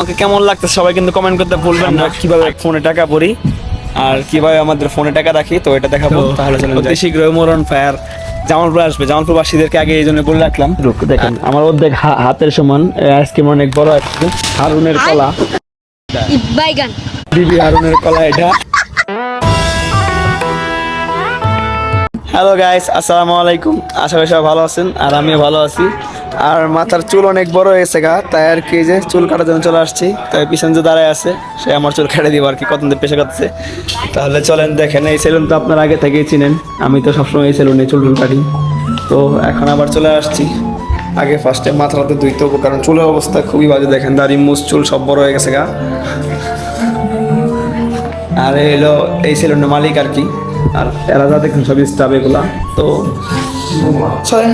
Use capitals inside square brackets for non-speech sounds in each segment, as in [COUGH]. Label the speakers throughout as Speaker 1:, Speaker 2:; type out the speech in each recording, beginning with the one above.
Speaker 1: আমাকে কেমন লাগছে সবাই কিন্তু কমেন্ট করতে ভুলবেন না। কীভাবে ফোনে টাকা পড়ি আর কীভাবে আমাদের ফোনে টাকা রাখি? তো এটা দেখাবো তাহলে চলুন অতি শীঘ্রই মরণ ফায়ার জামালপুর আসবে। জামালপুর বাসীদেরকে আগে এই জন্য বলে রাখলাম। দেখেন আমার অর্ধেক দেখ হাতের সমান আজকে অনেক বড় আছে হারুনের কলা।
Speaker 2: বাইগান।
Speaker 1: বিবি হারুনের কলা এটা। হ্যালো গাইস আসসালামু আলাইকুম আশা করি সবাই ভালো আছেন, আর আমিও ভালো আছি। আর মাথার চুল অনেক বড় হয়েছে গা, তাই আর কি যে চুল কাটার জন্য চলে আসছি। তাই পিছন যে দাঁড়ায় আছে, সে আমার চুল কেটে দিব আর কি, কতদিন পেশা কাটছে। তাহলে চলেন, দেখেন, এই সেলুন তো আপনার আগে থেকেই চিনেন। আমি তো সবসময় এই সেলুনে চুল টুল কাটি। তো এখন আবার চলে আসছি। আগে ফার্স্টে মাথাটাতে ধুইতে হব, কারণ চুলের অবস্থা খুবই বাজে। দেখেন, দাড়ি, মুছ, চুল সব বড় হয়ে গেছে গা। আর এই হলো এই সেলুনের মালিক আর কি। আর এরা যা দেখুন সব স্টাফ এগুলা তো চলেন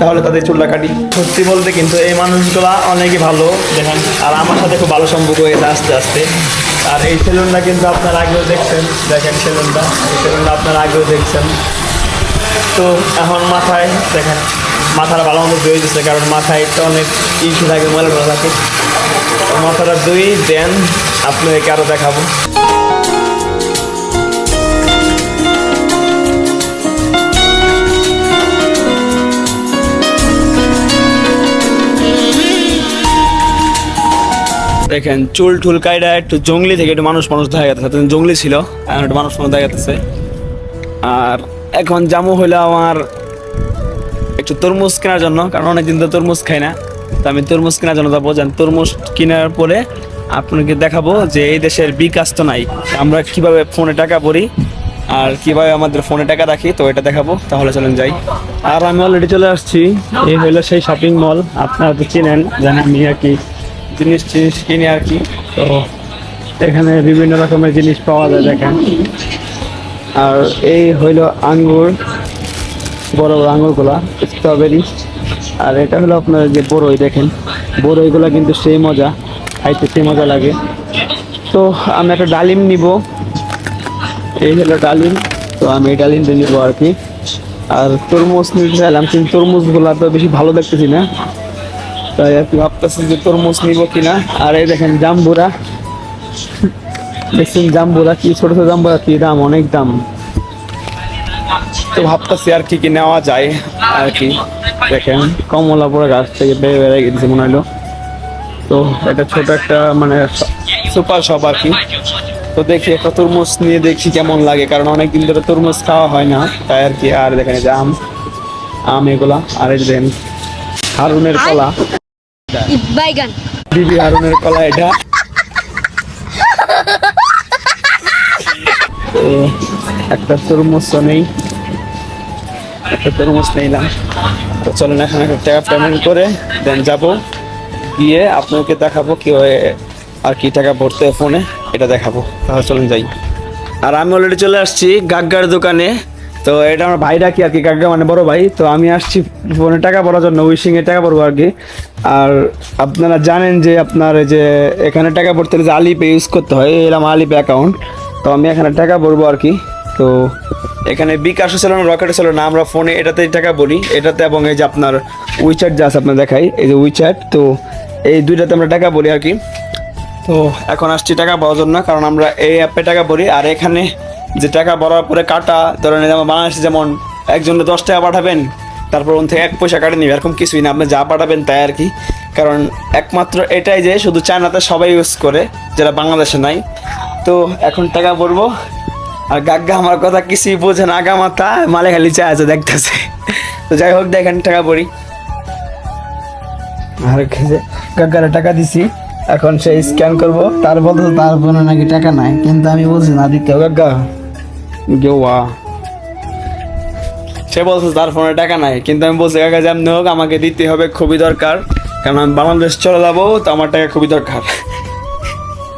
Speaker 1: তাহলে তাদের চুলটা কাটি সত্যি বলতে কিন্তু এই মানুষগুলা অনেকই ভালো দেখেন। আর আমার সাথে খুব ভালো সম্পর্ক হয়েছে আস্তে আস্তে। আর এই সেলুনটা কিন্তু আপনার আগেও দেখছেন দেখেন সেলুনটা। এই সেলুনটা আপনার আগেও দেখছেন। তো এখন মাথায় দেখেন মাথাটা ভালো মতো ধুয়ে দিচ্ছে কারণ মাথায় তো অনেক ইস্যু থাকে ময়লা থাকে। মাথাটা দুই দেন আপনাদেরকে আরও দেখাবো। দেখেন, চুল টুল কাইডা একটু জঙ্গলি থেকে একটু মানুষ মানুষ দেখা তখন জঙ্গলি ছিল, এখন একটু মানুষ মানুষ দেখা যাচ্ছে। আর এখন জামু হইল আমার একটু তরমুজ কেনার জন্য, কারণ অনেকদিন তো তরমুজ খাই না। তো আমি তরমুজ কেনার জন্য যাব। যেন তরমুজ কেনার পরে আপনাকে দেখাবো যে এই দেশের বিকাশ তো নাই। আমরা কীভাবে ফোনে টাকা ভরি আর কীভাবে আমাদের ফোনে টাকা রাখি, তো এটা দেখাবো। তাহলে চলেন যাই। আর আমি অলরেডি চলে আসছি। এই হইল সেই শপিং মল আপনারা তো চিনেন, জানেন আমি আর কি। জিনিস টিনিস কিনে আর কি। তো এখানে বিভিন্ন রকমের জিনিস পাওয়া যায়, দেখেন। আর এই হইল আঙ্গুর, বড় বড় আঙুরগুলা স্ট্রবেরি আর এটা হলো আপনার যে বড়ই দেখেন। বড়ইগুলা কিন্তু সেই মজা, খাইতে সেই মজা লাগে। তো আমি একটা ডালিম নিব। এই হলো ডালিম। তো আমি এই ডালিমটা নিব আর কি। আর তরমুজ নিতে চাইলাম, কিন্তু তরমুজগুলা তো বেশি ভালো দেখতেছি না। তাই আর কি ভাবতেছি যে তরমুজ নিব কিনা। আর এই দেখেন জাম্বুরা। দেখছেন জাম্বুরা কি ছোট ছোট জাম্বুরা কি দাম অনেক দাম। তো ভাবতেছি আর কি কি নেওয়া যায় আর কি। দেখেন কমলাপুরা গাছ থেকে বেড়ে বেড়ে গেছে মনে হলো তো এটা ছোট একটা মানে সুপার শপ আর কি। তো দেখি একটা তরমুজ নিয়ে দেখি কেমন লাগে কারণ অনেকদিন ধরে তরমুজ খাওয়া হয় না। তাই আর কি আর দেখেন যে আম আম এগুলা। আর এই দেখেন হারুনের কলা।
Speaker 2: বাইগান।
Speaker 1: বিবি হারুনের কলা এটা। একটা তরমুজ নেই। একটা তরমুজ নিলাম। তো চলেন এখন একটা টাকা পেমেন্ট করে দেন যাব। গিয়ে আপনাকে দেখাবো কীভাবে আর কি টাকা ভরতে হয় ফোনে। এটা দেখাবো। তাহলে চলেন যাই। আর আমি অলরেডি চলে আসছি গাগ্গার দোকানে। তো এটা আমার ভাইরা কি আর কি গাগ্গা মানে বড় ভাই। তো আমি আসছি ফোনে টাকা ভরার জন্য উইশিং এ টাকা ভরবো আর কি। আর আপনারা জানেন যে আপনার যে এখানে টাকা ভরতে হলে যে আলিপে ইউজ করতে হয় এরকম আলিপে অ্যাকাউন্ট তো আমি এখানে টাকা ভরবো আর কি। তো এখানে বিকাশও ছিল না রকেটও ছিল না, আমরা ফোনে এটাতেই টাকা বলি এটাতে এবং এই যে আপনার উইচ্যাট যা আছে আপনার দেখাই, এই যে উইচ্যাট তো এই দুইটাতে আমরা টাকা বলি আর কি। তো এখন আসছি টাকা পাওয়ার জন্য, কারণ আমরা এই অ্যাপে টাকা ভরি আর এখানে যে টাকা ভরার পরে কাটা, ধরেন যেমন বাংলাদেশে যেমন একজনে দশ টাকা পাঠাবেন, তারপর ওন থেকে এক পয়সা কাটে নিবে, এরকম কিছুই না। আপনি যা পাঠাবেন তাই আর কি। কারণ একমাত্র এটাই যে শুধু চায়নাতে সবাই ইউজ করে যেটা বাংলাদেশে নাই। তো এখন টাকা ভরবো আর গাগ্গা আমার কথা কিছুই বোঝে না আগা মাথা মালে খালি চা আছে দেখতেছে। তো যাই হোক, দেখেন টাকা পড়ি। আর গাগ্গারে টাকা দিছি, এখন সে স্ক্যান করব। তার বলতে তার ফোনে নাকি টাকা নাই, কিন্তু আমি বলছি না দিতে গাগ্গা। গেওয়া সে বলছে তার ফোনে টাকা নাই, কিন্তু আমি বলছি, কাকা, যেমনি হোক, আমাকে দিতে হবে খুবই দরকার। কারণ আমি বাংলাদেশ চলে যাব, তো আমার টাকা খুবই দরকার।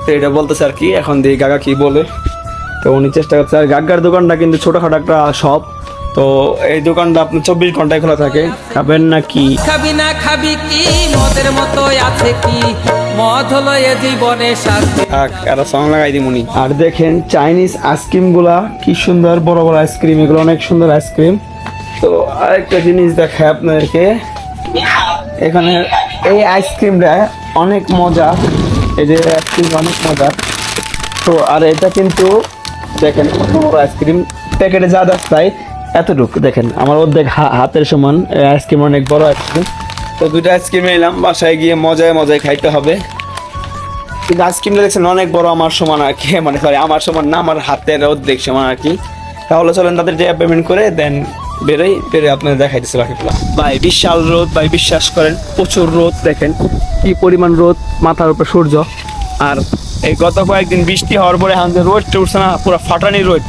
Speaker 1: তো এটা বলতেছে আর কি, এখন দিয়ে গাগা কি বলে। তো উনি চেষ্টা করছে, আর গাগ্গার দোকানটা কিন্তু ছোটোখাটো একটা শপ তো এই দোকানটা আপনার চব্বিশ ঘন্টায় খোলা থাকে। খাবেন না কি
Speaker 3: খাবি না খাবি কি? মদের মতো আছে কি? মদ হলো এ জীবনে শাস্তি।
Speaker 1: একটা সং লাগাই দিমুনি আর দেখেন চাইনিজ আইসক্রিমগুলা কি সুন্দর বড় বড় আইসক্রিম এগুলো অনেক সুন্দর আইসক্রিম তো আরেকটা জিনিস দেখায় আপনাদেরকে। এখানে এই আইসক্রিমটা অনেক মজা। এই যে আইসক্রিম অনেক মজার তো আর এটা কিন্তু দেখেন কত বড় আইসক্রিম প্যাকেটে যা দেখায় এতটুকু, দেখেন, আমার অর্ধেক হাতের সমান আইসক্রিম অনেক বড় আইসক্রিম। তো দুটো আইসক্রিম এলাম বাসায় গিয়ে মজায় মজায় খাইতে হবে। কিন্তু আইসক্রিমটা দেখছেন, অনেক বড় আমার সমান আর কি [LAUGHS] মানে সরি আমার সমান না, আমার হাতের অর্ধেক সমান আর কি। তাহলে চলেন তাদের যে পেমেন্ট করে দেন বেরোই বেরোয় আপনাদের দেখাইতেছে বাকিগুলো ভাই, বিশাল রোদ, ভাই, বিশ্বাস করেন, প্রচুর রোদ, দেখেন, কি পরিমাণ রোদ, মাথার উপর সূর্য। আর এই গত কয়েকদিন বৃষ্টি হওয়ার পরে আমাদের রোদ উঠছে না, পুরো ফাটানি রোদ।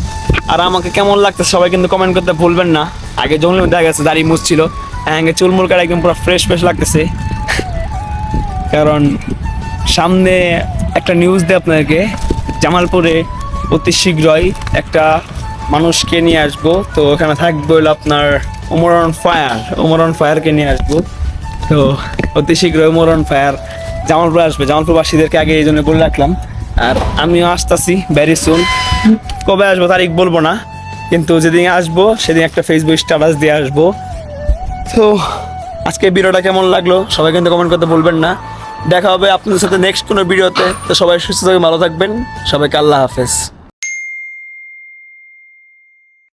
Speaker 1: আর আমাকে কেমন লাগছে সবাই কিন্তু কমেন্ট করতে ভুলবেন না। আগে জঙ্গলের দেখা গেছে দাড়ি মুছছিল। হ্যাঁ চুলমুল কাটা একদম পুরো ফ্রেশ ফ্রেশ লাগতেছে। কারণ সামনে একটা নিউজ দেয় আপনাদেরকে, জামালপুরে অতি শীঘ্রই একটা মানুষকে নিয়ে আসব। তো ওখানে থাকবে হলো আপনার ওমরন ফায়ার ওমরন ফায়ারকে নিয়ে আসব। তো অতি শীঘ্রই ওমরন ফায়ার জামালপুর আসবে। জামালপুরবাসীদেরকে আগে এই জন্য বলে রাখলাম। আর আমিও আসতেছি ভ্যারি সুন কবে আসব তারিখ বলব না, কিন্তু যেদিন আসব সেদিন একটা ফেসবুক স্ট্যাটাস দিয়ে আসব। তো আজকে ভিডিওটা কেমন লাগল সবাই কিন্তু কমেন্ট করতে বলবেন না। দেখা হবে আপনাদের সাথে নেক্সট কোনো ভিডিওতে। তো সবাই সুস্থ থাকবেন, ভালো থাকবেন। সবাইকে আল্লাহ হাফেজ।